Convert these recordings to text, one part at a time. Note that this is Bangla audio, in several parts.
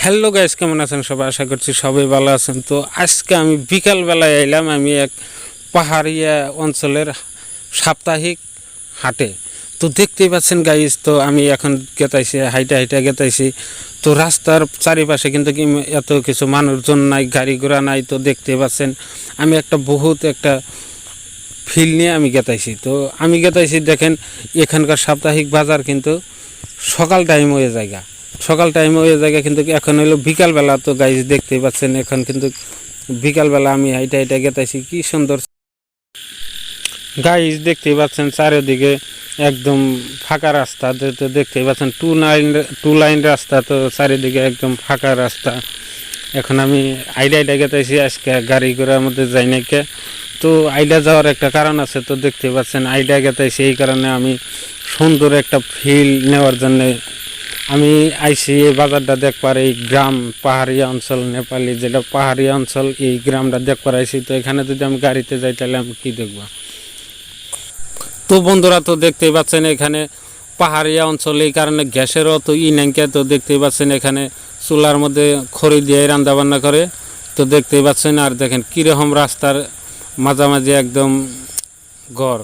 হ্যালো গাইস কেমন আছেন সবাই? আশা করছি সবাই ভালো আছেন। তো আজকে আমি বিকালবেলায় এলাম আমি এক পাহাড়িয়া অঞ্চলের সাপ্তাহিক হাটে। তো দেখতেই পাচ্ছেন গাইস তো আমি এখন গেতাইছি, হাইটা হাইটা গেতাইছি। তো রাস্তার চারিপাশে কিন্তু এত কিছু মানুষজন নাই, গাড়ি ঘোড়া নাই, তো দেখতে পাচ্ছেন আমি একটা বহুত একটা ফিল নিয়ে আমি গেতাইছি। তো আমি গেতাইছি, দেখেন এখানকার সাপ্তাহিক বাজার কিন্তু সকাল টাইম হয়ে জায়গা সকাল টাইম ওই জায়গায় কিন্তু এখন হলো বিকালবেলা তো গাইজ দেখতেই পাচ্ছেন, এখন কিন্তু বিকালবেলা আমি হাইটা হাইটা গেতাইছি কি সুন্দর। গাইজ দেখতেই পাচ্ছেন, চারিদিকে একদম ফাঁকা রাস্তা দেখতেই পাচ্ছেন টু লাইন টু লাইন রাস্তা তো চারিদিকে একদম ফাঁকা রাস্তা। এখন আমি আইডা আইডা গেতাইছি আজকে গাড়ি ঘোড়ার মধ্যে যাই নাকি তো আইডা যাওয়ার একটা কারণ আছে, তো দেখতে পাচ্ছেন আইডা গেতাইছি এই কারণে আমি সুন্দর একটা ফিল নেওয়ার জন্য আমি আইসি এই বাজারটা দেখবার এই গ্রাম পাহাড়িয়া অঞ্চল, নেপালি যেটা পাহাড়িয়া অঞ্চল, এই গ্রামটা দেখবার আইসি। তো এখানে যদি আমি গাড়িতে যাই, তাহলে আমি কি দেখব? তো বন্ধুরা তো দেখতেই পাচ্ছেন এখানে পাহাড়িয়া অঞ্চল, এই কারণে গ্যাসেরও তো ই নাঙ্কা তো দেখতেই পাচ্ছেন এখানে চুলার মধ্যে খড়ি দিয়ে রান্না বান্না করে। তো দেখতেই পাচ্ছেন, আর দেখেন কীরকম রাস্তার মাঝামাঝি একদম গড়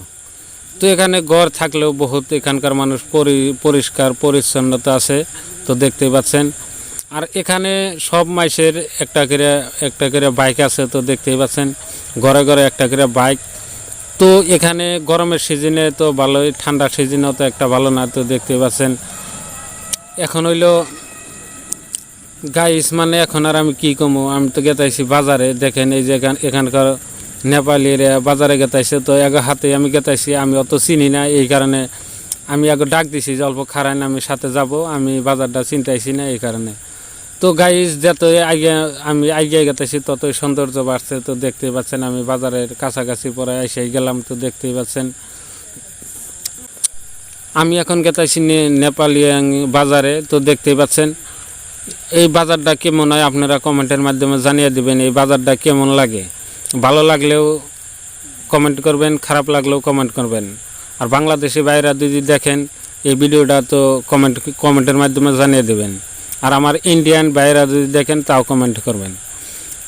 তো এখানে গড় থাকলেও বহুত এখানকার মানুষ পরি, পরিষ্কার, পরিচ্ছন্নতা আছে, তো দেখতেই পাচ্ছেন। আর এখানে সব মাইসের একটা করে একটা করে বাইক আছে, তো দেখতেই পাচ্ছেন। ঘরে ঘরে একটা করে বাইক। তো এখানে গরমের সিজনে তো ভালোই, ঠান্ডা সিজনেও তো একটা ভালো না, তো দেখতে পাচ্ছেন। এখন হইল, গাইস মানে এখন আর আমি কি কমো? আমি তো গেতাইছি বাজারে, দেখেন এই যে এখান- এখানকার নেপালিরা বাজারে গেতাইছে, তো এক হাতে আমি গেতাইছি, আমি অত চিনি না, এই কারণে আমি আগে ডাক দিছি যে অল্প খারাই না আমি সাথে যাব, আমি বাজারটা চিন্তাইছি না, এই কারণে। তো গাইস যত আগে আমি আগে গেতেছি ততই সৌন্দর্য বাড়ছে, তো দেখতেই পাচ্ছেন, আমি বাজারের কাছাকাছি পরে এসে গেলাম, তো দেখতেই পাচ্ছেন। আমি এখন গেতাইছি নেপালি বাজারে, তো দেখতেই পাচ্ছেন। এই বাজারটা কেমন হয়, আপনারা কমেন্টের মাধ্যমে জানিয়ে দেবেন, এই বাজারটা কেমন লাগে? ভালো লাগলেও কমেন্ট করবেন, খারাপ লাগলেও কমেন্ট করবেন। আর বাংলাদেশি বাইরা যদি দেখেন, এই ভিডিওটা তো কমেন্ট কমেন্টের মাধ্যমে জানিয়ে দেবেন। আর আমার ইন্ডিয়ান বাইরা যদি দেখেন, তাও কমেন্ট করবেন।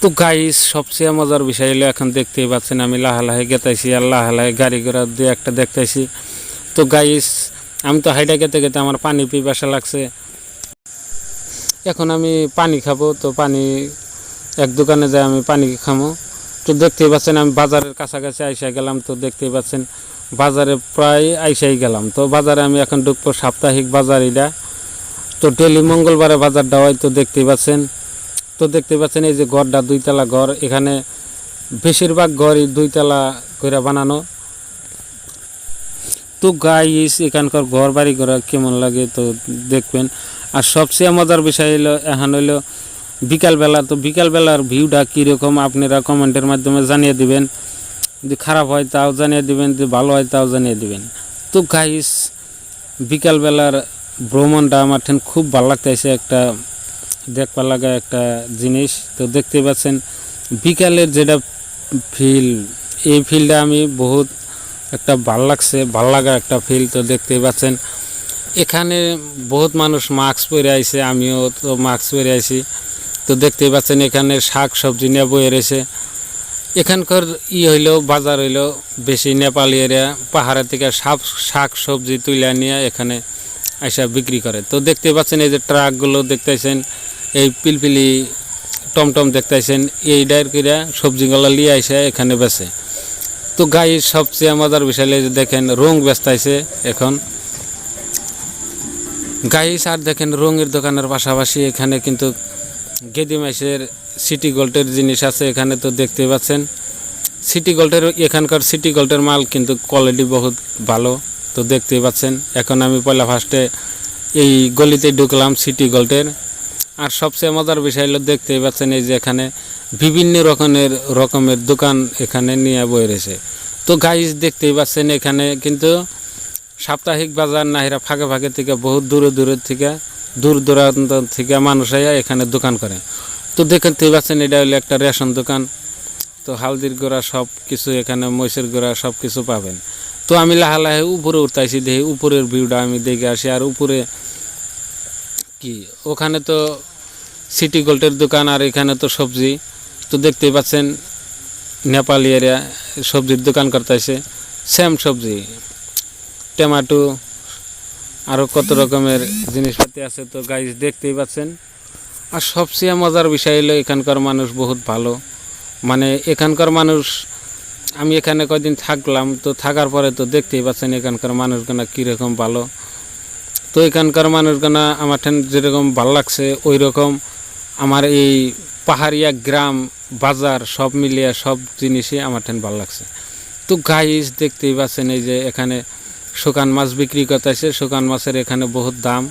তো গাইস সবচেয়ে মজার বিষয় হলো, এখন দেখতেই পাচ্ছেন, আমি লাহা লাহে গেতাইছি আর লাহা লাহে গাড়ি ঘোড়া দিয়ে একটা দেখতেছি। তো গাইস আমি তো হাইটা গেতে গেতে আমার পানি পিপাসা লাগছে। এখন আমি পানি খাব, তো পানি, এক দোকানে যাই আমি পানি খামো। তো দেখতেই পাচ্ছেন, আমি বাজারের কাছাকাছি আইসা গেলাম, তো দেখতেই পাচ্ছেন, বাজারে প্রায় আইসাই গেলাম। তো বাজারে আমি এখন ঢুকবো সাপ্তাহিক বাজার এটা। তো ডেলি মঙ্গলবারে বাজারটা হয়, তো দেখতেই পাচ্ছেন, তো দেখতে পাচ্ছেন এই যে ঘরটা, দুইতলা ঘর, এখানে বেশিরভাগ ঘরই দুইতলা করে বানানো। তো গাইস এখানকার ঘর বাড়ি ঘোরা কেমন লাগে তো দেখবেন। আর সবচেয়ে মজার বিষয় হলো, এখন হইল বিকালবেলা তো বিকালবেলার ভিউটা কীরকম? আপনারা কমেন্টের মাধ্যমে জানিয়ে দিবেন। যদি খারাপ হয় তাও জানিয়ে দিবেন, যদি ভালো হয় তাও জানিয়ে দিবেন। তো গাইস বিকালবেলার ভ্রমণটা আমার ঠেন খুব ভালো লাগতেছে একটা দেখবার লাগা একটা জিনিস। তো দেখতে পাচ্ছেন, বিকালের যেটা ফিল এই ফিলটা আমি বহুত একটা ভালো লাগছে, ভালো লাগা একটা ফিল তো দেখতে পাচ্ছেন। এখানে বহুত মানুষ মাস্ক পরে আইছে, আমিও তো মাস্ক পরে আইছি। তো দেখতেই পাচ্ছেন এখানে শাক সবজি নিয়ে বয়ে রয়েছে। এখানকার ই হইল বাজার হইল বেশি নেপালি এরিয়া, পাহাড়ের থেকে শাক শাক সবজি তুলে নিয়ে এখানে আইসা বিক্রি করে। তো দেখতে পাচ্ছেন এই যে ট্রাকগুলো দেখতেছেন, এই পিলপিলি টমটম দেখতেছেন, এই ডায়ের সবজিগুলো নিয়ে আইসা এখানে বেচে তো গাই সবচেয়ে মজার বিষয় দেখেন, রং বেচতাইছে এখন। গাইস আর দেখেন রঙের দোকানের পাশাপাশি এখানে কিন্তু গেদি মাইসের সিটি গোল্ডের জিনিস আছে এখানে তো দেখতে পাচ্ছেন। সিটি গোল্ডের এখানকার সিটি গোল্ডের মাল কিন্তু কোয়ালিটি বহুত ভালো, তো দেখতেই পাচ্ছেন। এখন আমি পয়লা ফার্স্টে এই গলিতে ঢুকলাম সিটি গোল্ডের আর সবচেয়ে মজার বিষয় হলো দেখতেই পাচ্ছেন এই যে এখানে বিভিন্ন রকমের রকমের দোকান এখানে নিয়ে বয়ে রয়েছে। তো গাইজ দেখতেই পাচ্ছেন এখানে কিন্তু সাপ্তাহিক বাজার নাহিরা ফাঁকে ফাঁকে থেকে বহুত দূরে দূরের থেকে দূর দূরান্ত থেকে মানুষ আইয়া এখানে দোকান করে। তো দেখতে পাচ্ছেন এটা হলো একটা রেশন দোকান। তো হালদির গোড়া সব কিছু এখানে, মহিষের গোড়া সব কিছু পাবেন। তো আমি লাহা লাহে উপরে উঠতাইছি দেখি উপরের ভিউটা আমি দেখে আসি। আর উপরে কি, ওখানে তো সিটি গোল্ডের দোকান আর এখানে তো সবজি। তো দেখতেই পাচ্ছেন নেপালি এরিয়া সবজির দোকান করতেছে। সেম সবজি, টমেটো আরও কত রকমের জিনিসপাতি আছে তো গাইজ দেখতেই পাচ্ছেন। আর সবচেয়ে মজার বিষয় হলো এখানকার মানুষ বহুত ভালো। মানে এখানকার মানুষ, আমি এখানে কয়দিন থাকলাম, তো থাকার পরে তো দেখতেই পাচ্ছেন এখানকার মানুষগুলো কীরকম ভালো। তো এখানকার মানুষগুলো আমার ঠেন যেরকম ভালো লাগছে ওই রকম আমার এই পাহাড়িয়া গ্রাম, বাজার সব মিলিয়ে সব জিনিসই আমার ঠেন ভালো লাগছে। তো গাইজ দেখতেই পাচ্ছেন এই যে এখানে শুকান মাছ বিক্রি করতেছে শুকান মাছের এখানে বহুত দাম।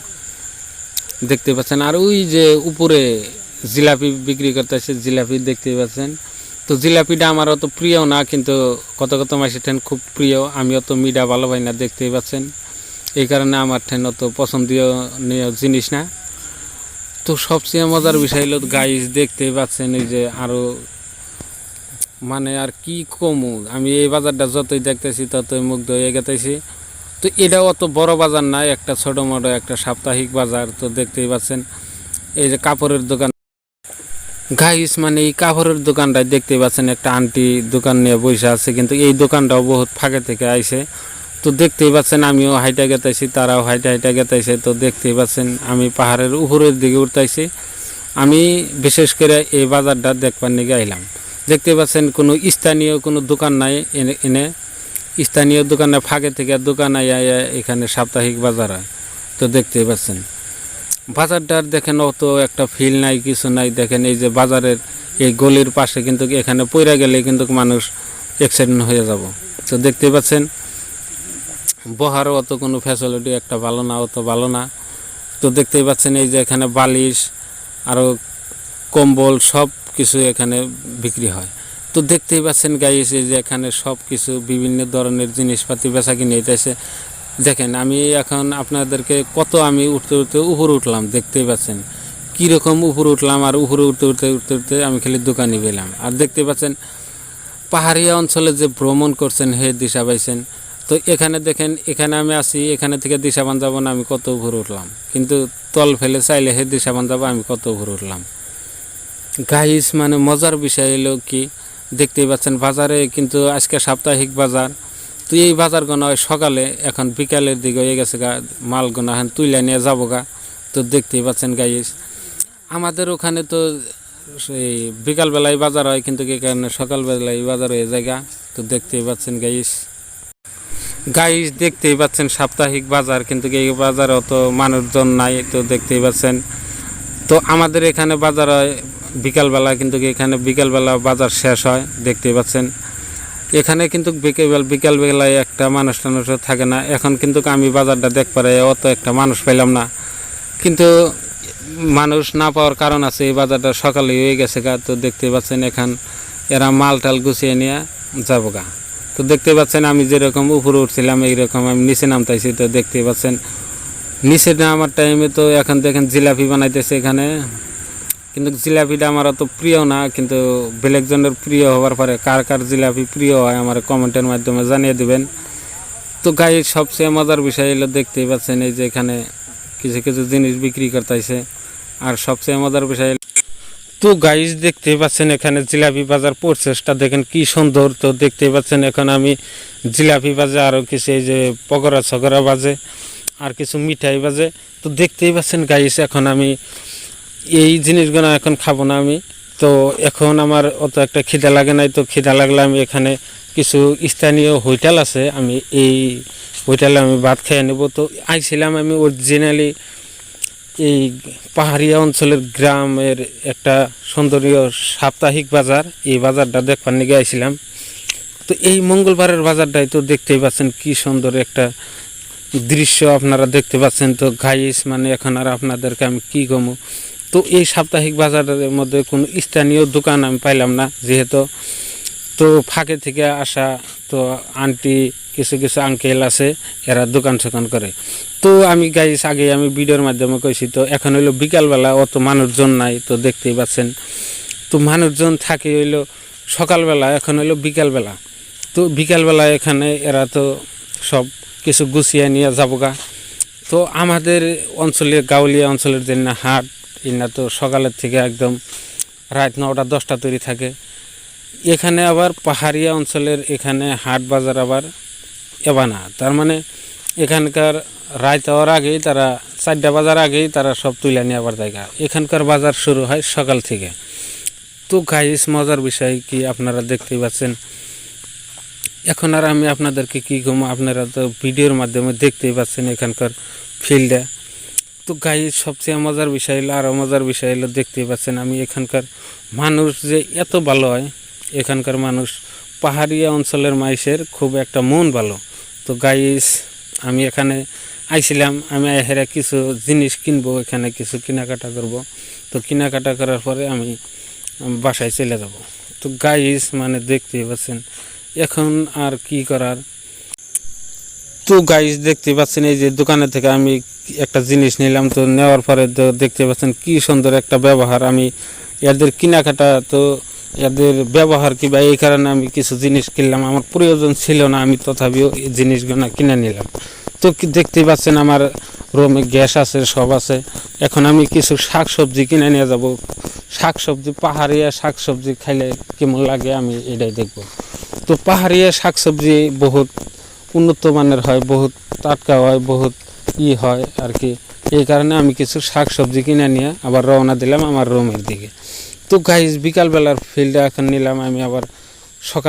দেখতে পাচ্ছেন। আর ওই যে উপরে জিলাপি বিক্রি করতেছে জিলাপি দেখতে পাচ্ছেন। তো জিলাপিটা আমার অত প্রিয় না, কিন্তু কত কত মাসের ঠেন খুব প্রিয়। আমি অত মিডা ভালো পাই না দেখতেই পাচ্ছেন। এই কারণে আমার ঠেন অত পছন্দীয় জিনিস না। তো সবচেয়ে মজার বিষয় হলো গাইস দেখতেই পাচ্ছেন এই যে আরও মানে আর কি কমু। আমি এই বাজারটা যতই দেখতেছি, ততই মুগ্ধ হয়ে গেতেছি। তো এটাও অত বড় বাজার না, একটা ছোট মোটো একটা সাপ্তাহিক বাজার, তো দেখতেই পাচ্ছেন। এই যে কাপড়ের দোকান। গাইস মানে এই কাপড়ের দোকানটায় দেখতেই পাচ্ছেন, একটা আন্টি দোকান নিয়ে বসে আছে, কিন্তু এই দোকানটাও বহুত ফাঁকে থেকে আইছে। তো দেখতেই পাচ্ছেন, আমিও হাইটা গেতাইছি তারাও হাইটা হাইটা গেতাইছে তো দেখতেই পাচ্ছেন, আমি পাহাড়ের উপরের দিকে উঠতাইছি। আমি বিশেষ করে এই বাজারটা দেখবার নিয়ে আইলাম। দেখতে পাচ্ছেন, কোনো স্থানীয় কোনো দোকান নাই এনে এনে। স্থানীয় দোকানে ফাঁকে থেকে দোকান আইয়া আইয়া এখানে সাপ্তাহিক বাজার হয়। তো দেখতেই পাচ্ছেন। বাজারটার দেখেন অত একটা ফিল নাই, কিছু নাই। দেখেন এই যে বাজারের এই গলির পাশে কিন্তু এখানে পইরা গেলে কিন্তু মানুষ অ্যাক্সিডেন্ট হয়ে যাব। তো দেখতেই পাচ্ছেন, বহারও অত কোনো ফ্যাসিলিটি একটা ভালো না, অত ভালো না। তো দেখতেই পাচ্ছেন এই যে এখানে বালিশ, আরও কম্বল সব কিছু এখানে বিক্রি হয়। তো দেখতেই পাচ্ছেন গাইছে যে এখানে সব কিছু বিভিন্ন ধরনের জিনিসপাতি বেচা কিনে এসে দেখেন, আমি এখন আপনাদেরকে কত আমি উঠতে উঠতে উপরে উঠলাম, দেখতেই পাচ্ছেন। কীরকম উপরে উঠলাম আর উপরে উঠতে উঠতে উঠতে উঠতে আমি খালি দোকানে পেলাম আর দেখতে পাচ্ছেন, পাহাড়িয়া অঞ্চলে যে ভ্রমণ করছেন, হে দিশা পাইছেন, তো এখানে দেখেন, এখানে আমি আছি, এখানে থেকে দিশাবান যাব না আমি কত উপরে উঠলাম। কিন্তু তল ফেলে চাইলে হে দিশাবান যাব আমি কত উপরে উঠলাম। গাইস মানে মজার বিষয় হলো কি দেখতেই পাচ্ছেন বাজারে কিন্তু আজকে সাপ্তাহিক বাজার। তো এই বাজার গোনা হয় সকালে এখন বিকালের দিকে হয়ে গেছে গা মাল গোনা এখন তুইলা নিয়ে যাব গা। তো দেখতেই পাচ্ছেন গাইস আমাদের ওখানে তো সেই বিকালবেলায় বাজার হয় কিন্তু এখানে সকালবেলায় বাজার হয়ে যায় গা। তো দেখতেই পাচ্ছেন গাইস গাইস দেখতেই পাচ্ছেন সাপ্তাহিক বাজার কিন্তু এই বাজারে অত মানুষজন নাই, তো দেখতেই পাচ্ছেন। তো আমাদের এখানে বাজার হয় বিকালবেলা কিন্তু এখানে বিকালবেলা বাজার শেষ হয়, দেখতেই পাচ্ছেন। এখানে কিন্তু বিকেল বিকালবেলায় একটা মানুষ টানুষ থাকে না। এখন কিন্তু আমি বাজারটা দেখ পারে, অত একটা মানুষ পেলাম না। কিন্তু মানুষ না পাওয়ার কারণ আছে, এই বাজারটা সকালে হয়ে গেছে গা। তো দেখতে পাচ্ছেন এখন এরা মাল টাল গুছিয়ে নিয়ে যাব গা। তো দেখতে পাচ্ছেন আমি যেরকম উপরে উঠছিলাম, এইরকম আমি নিচে নামতাইছি। তো দেখতে পাচ্ছেন, নিচে নামার টাইমে তো এখন দেখেন জিলাপি বানাইতেছে এখানে। কিন্তু জিলাপিটা আমার অত প্রিয় না, কিন্তু বেলেগজনের প্রিয় হওয়ার পরে কার কার জিলাপি প্রিয় হয় আমার কমেন্টের মাধ্যমে জানিয়ে দেবেন। তো গাই, সবচেয়ে মজার বিষয় হলো দেখতেই পাচ্ছেন এই যে এখানে কিছু কিছু জিনিস বিক্রি করতেছে। আর সবচেয়ে মজার বিষয় তো গাইস দেখতেই পাচ্ছেন এখানে জিলাপি বাজার প্রসেসটা দেখেন কি সুন্দর। তো দেখতেই পাচ্ছেন এখন আমি জিলাপি বাজে আরও কিছু এই যে পকোড়া ছকোড়া বাজে, আর কিছু মিঠাই বাজে। তো দেখতেই পাচ্ছেন গাইস এখন আমি এই জিনিসগুলো এখন খাব না আমি। তো এখন আমার অত একটা খিদা লাগে নাই, তো খিদা লাগলে আমি এখানে কিছু স্থানীয় হোটেল আছে, আমি এই হোটেলে আমি ভাত খেয়ে নেব। তো আইছিলাম আমি অরিজিনালি এই পাহাড়িয়া অঞ্চলের গ্রামের একটা সুন্দরীয় সাপ্তাহিক বাজার, এই বাজারটা দেখবার নিয়ে আইছিলাম। তো এই মঙ্গলবারের বাজারটাই তো দেখতেই পাচ্ছেন, কি সুন্দর একটা দৃশ্য আপনারা দেখতে পাচ্ছেন। তো গাইস মানে এখন আর আপনাদেরকে আমি কি কমু? তো এই সাপ্তাহিক বাজারের মধ্যে কোনো স্থানীয় দোকান আমি পাইলাম না, যেহেতু তো ফাঁকে থেকে আসা তো আন্টি, কিছু কিছু আঙ্কেল আছে, এরা দোকান সোকান করে। তো আমি গাইস আগে আমি ভিডিওর মাধ্যমে কইছি, তো এখন হইল বিকালবেলা অত মানুষজন নাই, তো দেখতেই পাচ্ছেন। তো মানুষজন থাকে হইল সকালবেলা, এখন হইল বিকালবেলা। তো বিকালবেলা এখানে এরা তো সব কিছু গুছিয়ে নিয়ে যাব গা তো আমাদের অঞ্চলে গাউলিয়া অঞ্চলের জন্য হাট ইনা তো সকালের থেকে একদম রাত নটা, দশটা তৈরি থাকে। এখানে আবার পাহাড়িয়া অঞ্চলের এখানে হাট বাজার আবার এবানা তার মানে এখানকার রাত হওয়ার আগেই তারা, চারটা বাজার আগেই তারা সব তুলে নিয়ে আবার জায়গা। এখানকার বাজার শুরু হয় সকাল থেকে। তো গাইস মজার বিষয় কি আপনারা দেখতেই পাচ্ছেন। এখন আর আমি আপনাদেরকে কী কম আপনারা তো ভিডিওর মাধ্যমে দেখতেই পাচ্ছেন এখানকার ফিল্ডে। তো গাইস সবচেয়ে মজার বিষয় হলো আরও মজার বিষয় হলো, দেখতেই পাচ্ছেন আমি এখানকার মানুষ যে এত ভালো হয়। এখানকার মানুষ পাহাড়িয়া অঞ্চলের মানুষের খুব একটা মন ভালো। তো গাইস, আমি এখানে আইছিলাম, আমি হেরা কিছু জিনিস কিনবো, এখানে কিছু কেনাকাটা করব। তো কেনাকাটা করার পরে আমি বাসায় চলে যাব। তো গাইস মানে দেখতেই পাচ্ছেন, এখন আর কি করার? তো গাইস দেখতে পাচ্ছেন, এই যে দোকানের থেকে আমি একটা জিনিস নিলাম, তো নেওয়ার পরে তো দেখতে পাচ্ছেন কি সুন্দর একটা ব্যবহার। আমি এদের কেনাকাটা তো এদের ব্যবহার কি বা এই কারণে আমি কিছু জিনিস কিনলাম, আমার প্রয়োজন ছিল না, আমি তথাপিও এই জিনিসগুলো কিনে নিলাম। তো কি দেখতেই পাচ্ছেন, আমার রুমে গ্যাস আছে, সব আছে। এখন আমি কিছু শাক সবজি কিনে নিয়ে যাব। শাক সবজি পাহাড়িয়া শাক সবজি খাইলে কেমন লাগে আমি এটাই দেখব। তো পাহাড়িয়া শাক সবজি বহুত উন্নত মানের হয়, বহুত টাটকা হয়, বহুত ই হয় আর কি। এই কারণে আমি কিছু শাক সবজি কিনে নিয়ে আবার রওনা দিলাম আমার রুমের দিকে। তো গাইজ বিকালবেলার ফিল্ডে এখন নিলাম, আমি আবার সকাল